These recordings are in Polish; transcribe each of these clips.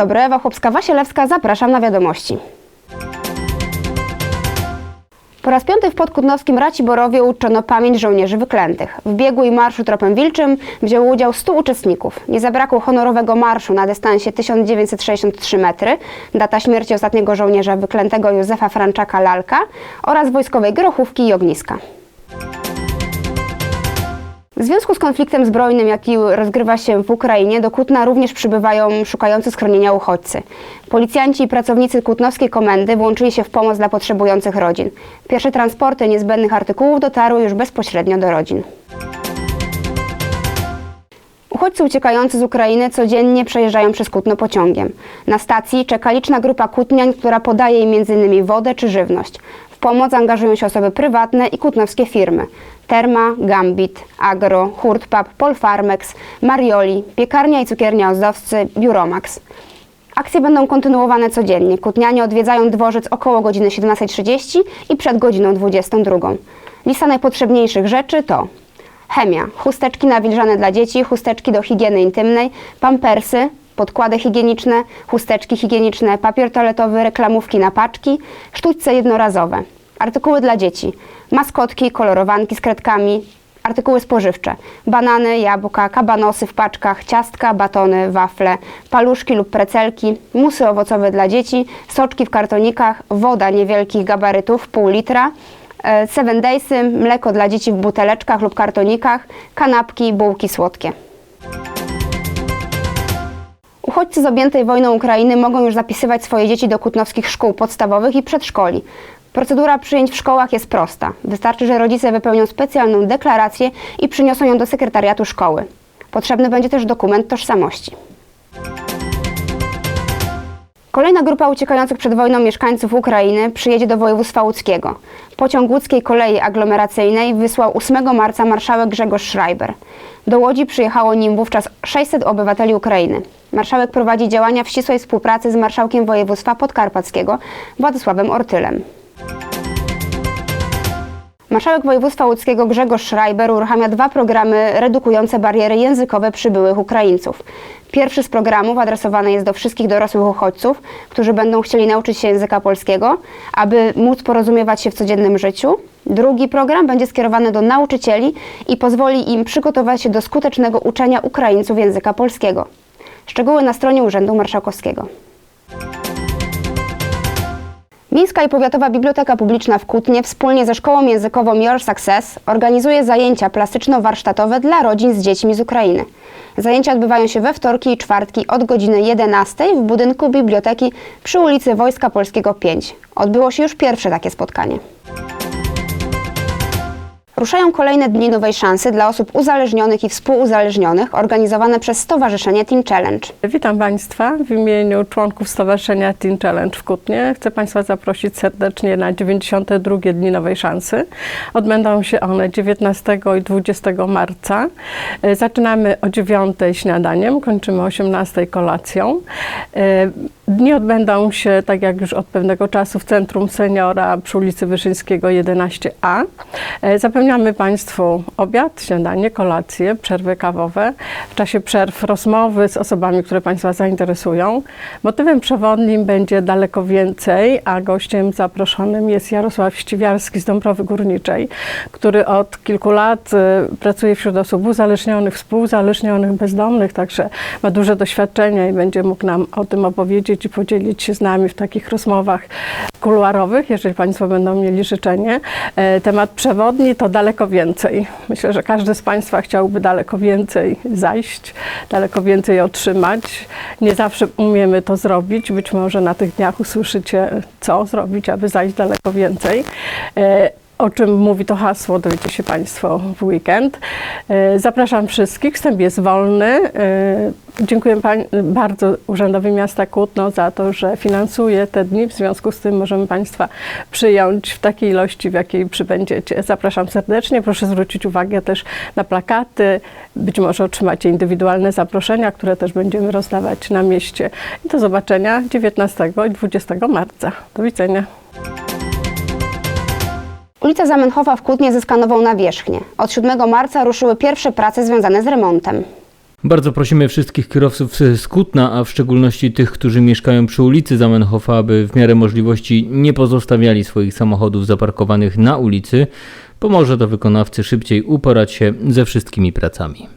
dobry, Ewa Chłopska-Wasielewska, zapraszam na wiadomości. Po raz piąty w Podkutnowskim Raciborowie uczono pamięć żołnierzy wyklętych. W biegu i marszu tropem wilczym wzięło udział 100 uczestników. Nie zabrakło honorowego marszu na dystansie 1963 metry, data śmierci ostatniego żołnierza wyklętego Józefa Franczaka Lalka oraz wojskowej grochówki i ogniska. W związku z konfliktem zbrojnym, jaki rozgrywa się w Ukrainie, do Kutna również przybywają szukający schronienia uchodźcy. Policjanci i pracownicy Kutnowskiej Komendy włączyli się w pomoc dla potrzebujących rodzin. Pierwsze transporty niezbędnych artykułów dotarły już bezpośrednio do rodzin. Uchodźcy uciekający z Ukrainy codziennie przejeżdżają przez Kutno pociągiem. Na stacji czeka liczna grupa kutniań, która podaje im m.in. wodę czy żywność. W pomoc angażują się osoby prywatne i kutnowskie firmy. Terma, Gambit, Agro, Hurtpap, Polfarmex, Marioli, Piekarnia i Cukiernia Ozdowscy, Biuromax. Akcje będą kontynuowane codziennie. Kutnianie odwiedzają dworzec około godziny 17.30 i przed godziną 22.00. Lista najpotrzebniejszych rzeczy to chemia, chusteczki nawilżane dla dzieci, chusteczki do higieny intymnej, pampersy, podkłady higieniczne, chusteczki higieniczne, papier toaletowy, reklamówki na paczki, sztućce jednorazowe, artykuły dla dzieci, maskotki, kolorowanki z kredkami, artykuły spożywcze, banany, jabłka, kabanosy w paczkach, ciastka, batony, wafle, paluszki lub precelki, musy owocowe dla dzieci, soczki w kartonikach, woda niewielkich gabarytów, pół litra, e, Seven Daysy, mleko dla dzieci w buteleczkach lub kartonikach, kanapki, bułki słodkie. Uchodźcy z objętej wojną Ukrainy mogą już zapisywać swoje dzieci do kutnowskich szkół podstawowych i przedszkoli. Procedura przyjęć w szkołach jest prosta. Wystarczy, że rodzice wypełnią specjalną deklarację i przyniosą ją do sekretariatu szkoły. Potrzebny będzie też dokument tożsamości. Kolejna grupa uciekających przed wojną mieszkańców Ukrainy przyjedzie do województwa łódzkiego. Pociąg łódzkiej kolei aglomeracyjnej wysłał 8 marca marszałek Grzegorz Schreiber. Do Łodzi przyjechało nim wówczas 600 obywateli Ukrainy. Marszałek prowadzi działania w ścisłej współpracy z marszałkiem województwa podkarpackiego Władysławem Ortylem. Marszałek województwa łódzkiego Grzegorz Schreiber uruchamia dwa programy redukujące bariery językowe przybyłych Ukraińców. Pierwszy z programów adresowany jest do wszystkich dorosłych uchodźców, którzy będą chcieli nauczyć się języka polskiego, aby móc porozumiewać się w codziennym życiu. Drugi program będzie skierowany do nauczycieli i pozwoli im przygotować się do skutecznego uczenia Ukraińców języka polskiego. Szczegóły na stronie Urzędu Marszałkowskiego. Miejska i Powiatowa Biblioteka Publiczna w Kutnie wspólnie ze Szkołą Językową Your Success organizuje zajęcia plastyczno-warsztatowe dla rodzin z dziećmi z Ukrainy. Zajęcia odbywają się we wtorki i czwartki od godziny 11 w budynku biblioteki przy ulicy Wojska Polskiego 5. Odbyło się już pierwsze takie spotkanie. Ruszają kolejne dni nowej szansy dla osób uzależnionych i współuzależnionych organizowane przez Stowarzyszenie Teen Challenge. Witam Państwa w imieniu członków Stowarzyszenia Teen Challenge w Kutnie. Chcę Państwa zaprosić serdecznie na 92 Dni Nowej Szansy. Odbędą się one 19 i 20 marca. E, Zaczynamy o 9 śniadaniem, kończymy o 18 kolacją. E, Dni odbędą się, tak jak już od pewnego czasu, w Centrum Seniora przy ulicy Wyszyńskiego 11a. E, Zapewniamy Państwu obiad, śniadanie, kolację, przerwy kawowe. W czasie przerw rozmowy z osobami, które Państwa zainteresują. Motywem przewodnim będzie daleko więcej, a gościem zaproszonym jest Jarosław Ściwiarski z Dąbrowy Górniczej, który od kilku lat e, pracuje wśród osób uzależnionych, współuzależnionych, bezdomnych, także ma duże doświadczenia i będzie mógł nam o tym opowiedzieć i podzielić się z nami w takich rozmowach kuluarowych, jeżeli Państwo będą mieli życzenie. E, Temat przewodni to daleko więcej. Myślę, że każdy z Państwa chciałby daleko więcej zajść, daleko więcej otrzymać. Nie zawsze umiemy to zrobić. Być może na tych dniach usłyszycie, co zrobić, aby zajść daleko więcej. O czym mówi to hasło, dowiecie się Państwo w weekend. E, Zapraszam wszystkich, wstęp jest wolny. E, Dziękuję bardzo Urzędowi Miasta Kutno za to, że finansuje te dni. W związku z tym możemy Państwa przyjąć w takiej ilości, w jakiej przybędziecie. Zapraszam serdecznie. Proszę zwrócić uwagę też na plakaty. Być może otrzymacie indywidualne zaproszenia, które też będziemy rozdawać na mieście. I do zobaczenia 19 i 20 marca. Do widzenia. Ulica Zamenhofa w Kutnie zyska nową nawierzchnię. Od 7 marca ruszyły pierwsze prace związane z remontem. Bardzo prosimy wszystkich kierowców z Kutna, a w szczególności tych, którzy mieszkają przy ulicy Zamenhofa, aby w miarę możliwości nie pozostawiali swoich samochodów zaparkowanych na ulicy. Pomoże to wykonawcy szybciej uporać się ze wszystkimi pracami.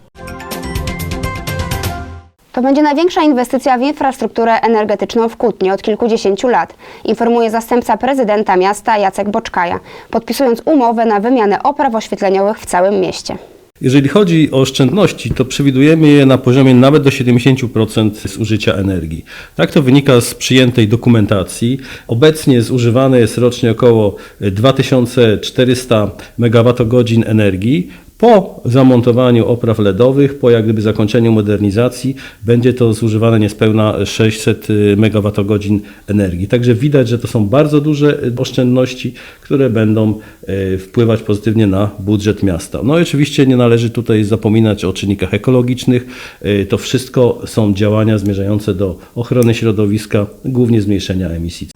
To będzie największa inwestycja w infrastrukturę energetyczną w Kutnie od kilkudziesięciu lat, informuje zastępca prezydenta miasta Jacek Boczkaja, podpisując umowę na wymianę opraw oświetleniowych w całym mieście. Jeżeli chodzi o oszczędności, to przewidujemy je na poziomie nawet do 70% zużycia energii. Tak to wynika z przyjętej dokumentacji. Obecnie zużywane jest rocznie około 2400 MWh energii. Po zamontowaniu opraw LEDowych, po jak gdyby zakończeniu modernizacji, będzie to zużywane niespełna 600 MWh energii. Także widać, że to są bardzo duże oszczędności, które będą e, wpływać pozytywnie na budżet miasta. No i oczywiście nie należy tutaj zapominać o czynnikach ekologicznych. E, To wszystko są działania zmierzające do ochrony środowiska, głównie zmniejszenia emisji.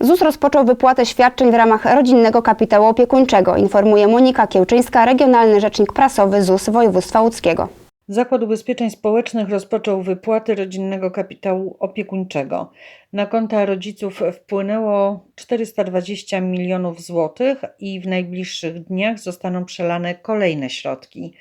ZUS rozpoczął wypłatę świadczeń w ramach rodzinnego kapitału opiekuńczego, informuje Monika Kiełczyńska, regionalny rzecznik prasowy ZUS województwa łódzkiego. Zakład Ubezpieczeń Społecznych rozpoczął wypłaty rodzinnego kapitału opiekuńczego. Na konta rodziców wpłynęło 420 milionów złotych i w najbliższych dniach zostaną przelane kolejne środki.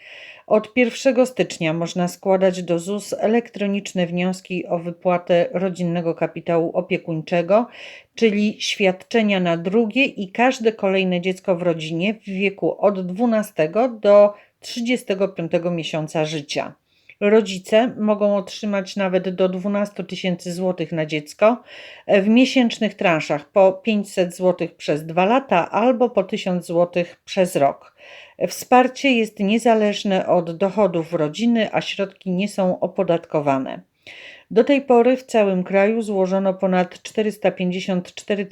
Od 1 stycznia można składać do ZUS elektroniczne wnioski o wypłatę rodzinnego kapitału opiekuńczego, czyli świadczenia na drugie i każde kolejne dziecko w rodzinie w wieku od 12 do 35 miesiąca życia. Rodzice mogą otrzymać nawet do 12 tysięcy złotych na dziecko w miesięcznych transzach po 500 złotych przez dwa lata albo po 1000 złotych przez rok. Wsparcie jest niezależne od dochodów rodziny, a środki nie są opodatkowane. Do tej pory w całym kraju złożono ponad 454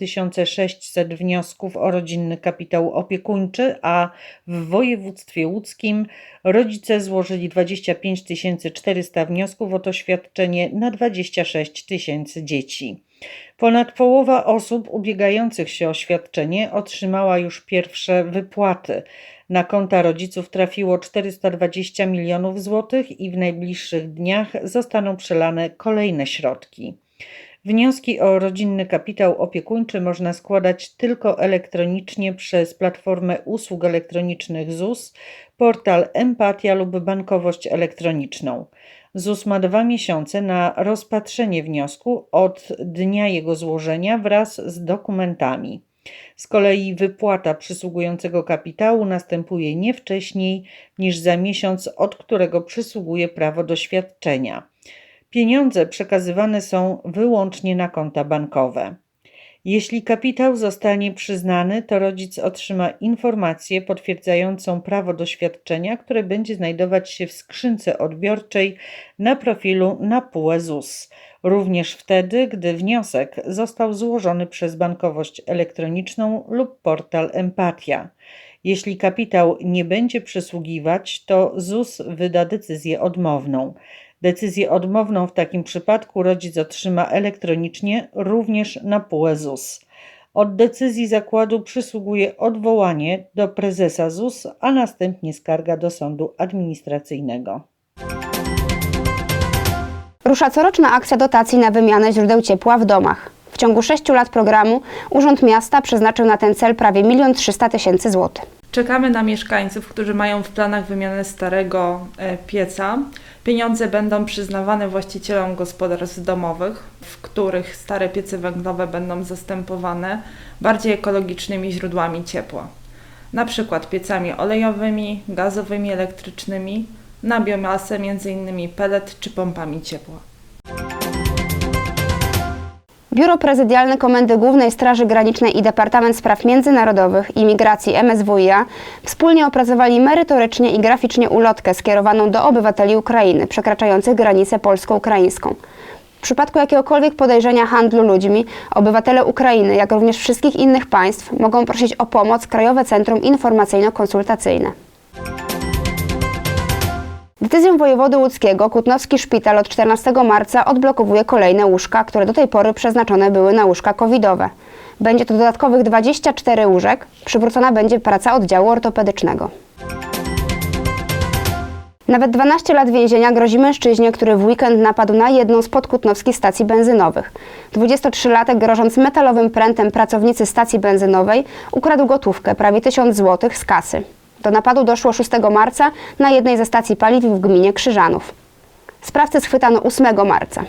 600 wniosków o rodzinny kapitał opiekuńczy, a w województwie łódzkim rodzice złożyli 25 400 wniosków o to świadczenie na 26 tysięcy dzieci. Ponad połowa osób ubiegających się o świadczenie otrzymała już pierwsze wypłaty. Na konta rodziców trafiło 420 milionów złotych i w najbliższych dniach zostaną przelane kolejne środki. Wnioski o rodzinny kapitał opiekuńczy można składać tylko elektronicznie przez platformę usług elektronicznych ZUS, portal Empatia lub bankowość elektroniczną. ZUS ma dwa miesiące na rozpatrzenie wniosku od dnia jego złożenia wraz z dokumentami. Z kolei wypłata przysługującego kapitału następuje nie wcześniej niż za miesiąc, od którego przysługuje prawo do świadczenia. Pieniądze przekazywane są wyłącznie na konta bankowe. Jeśli kapitał zostanie przyznany, to rodzic otrzyma informację potwierdzającą prawo do świadczenia, które będzie znajdować się w skrzynce odbiorczej na profilu na PUE ZUS. Również wtedy, gdy wniosek został złożony przez bankowość elektroniczną lub portal Empatia. Jeśli kapitał nie będzie przysługiwać, to ZUS wyda decyzję odmowną. Decyzję odmowną w takim przypadku rodzic otrzyma elektronicznie również na PUE ZUS. Od decyzji zakładu przysługuje odwołanie do prezesa ZUS, a następnie skarga do sądu administracyjnego. Rusza coroczna akcja dotacji na wymianę źródeł ciepła w domach. W ciągu 6 lat programu Urząd Miasta przeznaczył na ten cel prawie 1 300 tysięcy złotych. Czekamy na mieszkańców, którzy mają w planach wymianę starego e, pieca. Pieniądze będą przyznawane właścicielom gospodarstw domowych, w których stare piece węglowe będą zastępowane bardziej ekologicznymi źródłami ciepła. Na przykład piecami olejowymi, gazowymi, elektrycznymi, na biomasę m.in. pellet czy pompami ciepła. Biuro Prezydialne Komendy Głównej Straży Granicznej i Departament Spraw Międzynarodowych i Migracji MSWiA wspólnie opracowali merytorycznie i graficznie ulotkę skierowaną do obywateli Ukrainy przekraczających granicę polsko-ukraińską. W przypadku jakiegokolwiek podejrzenia handlu ludźmi, obywatele Ukrainy, jak również wszystkich innych państw, mogą prosić o pomoc Krajowe Centrum Informacyjno-Konsultacyjne. Decyzją wojewody łódzkiego Kutnowski Szpital od 14 marca odblokowuje kolejne łóżka, które do tej pory przeznaczone były na łóżka covidowe. Będzie to dodatkowych 24 łóżek, przywrócona będzie praca oddziału ortopedycznego. Nawet 12 lat więzienia grozi mężczyźnie, który w weekend napadł na jedną z podkutnowskich stacji benzynowych. 23-latek grożąc metalowym prętem pracownicy stacji benzynowej ukradł gotówkę, prawie 1000 zł z kasy. Do napadu doszło 6 marca na jednej ze stacji paliw w gminie Krzyżanów. Sprawcę schwytano 8 marca.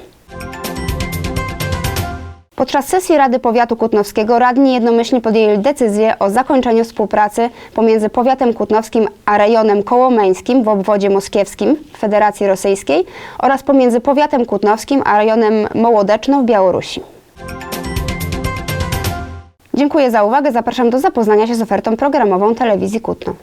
Podczas sesji Rady Powiatu Kutnowskiego radni jednomyślnie podjęli decyzję o zakończeniu współpracy pomiędzy powiatem kutnowskim a rejonem kołomeńskim w obwodzie moskiewskim Federacji Rosyjskiej oraz pomiędzy powiatem kutnowskim a rejonem Mołodeczno w Białorusi. Dziękuję za uwagę. Zapraszam do zapoznania się z ofertą programową telewizji Kutno.